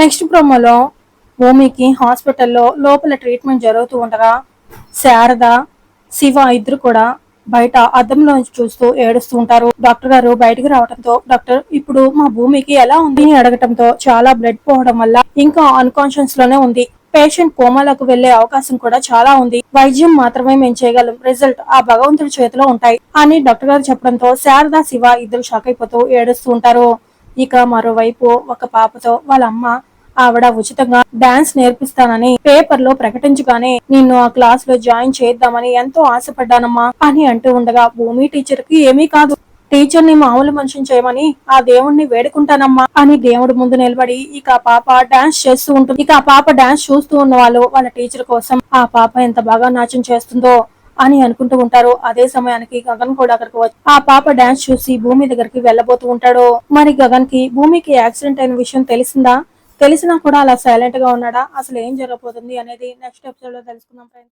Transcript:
Next ప్రోమోలో భూమికి హాస్పిటల్లో లోపల ట్రీట్మెంట్ జరుగుతూ ఉండగా శారద శివ ఇద్దరు కూడా బయట అద్దంలో చూస్తూ ఏడుస్తూ ఉంటారు. డాక్టర్ గారు బయటకు రావడంతో డాక్టర్ ఇప్పుడు మా భూమికి ఎలా ఉంది? అని అడగటంతో చాలా బ్లడ్ పోవడం వల్ల ఇంకా అన్కాన్షియస్లోనే ఉంది. పేషెంట్ కోమాలకు వెళ్ళే అవకాశం కూడా చాలా ఉంది. వైద్యం మాత్రమే మేము చేయగలం. రిజల్ట్ ఆ భగవంతుడి చేతిలో ఉంటాయి అని డాక్టర్ గారు చెప్పడంతో శారద శివ ఇద్దరు షాక్ అయిపోతూ ఏడుస్తూ ఉంటారు. ఇక మరోవైపు ఒక పాపతో వాళ్ళ అమ్మ ఆవిడ ఉచితంగా డాన్స్ నేర్పిస్తానని పేపర్లో ప్రకటించగానే నిన్ను ఆ క్లాస్లో జాయిన్ చేద్దామని ఎంతో ఆశపడ్డానమ్మా అని అంటూ ఉండగా భూమి టీచర్కి ఏమీ కాదు. టీచర్ని మామూలు మనిషిని చేయమని ఆ దేవుణ్ణి వేడుకుంటానమ్మా అని దేవుడి ముందు నిలబడి ఇక ఆ పాప డాన్స్ చేస్తూ ఉంటుంది. ఇక ఆ పాప డాన్స్ చూస్తూ ఉన్న వాళ్ళు వాళ్ళ టీచర్ కోసం ఆ పాప ఎంత బాగా నాట్యం చేస్తుందో అని అనుకుంటూ ఉంటారు. అదే సమయానికి గగన్ కూడా అక్కడికి వచ్చి ఆ పాప డాన్స్ చూసి భూమి దగ్గరికి వెళ్ళబోతూ ఉంటాడు. మరి గగన్కి భూమికి యాక్సిడెంట్ అయిన విషయం తెలిసిందా? తెలిసినా కూడా అలా సైలెంట్గా ఉన్నాడా? అసలు ఏం జరగబోతుంది అనేది నెక్స్ట్ ఎపిసోడ్లో తెలుసుకుందాం ఫ్రెండ్స్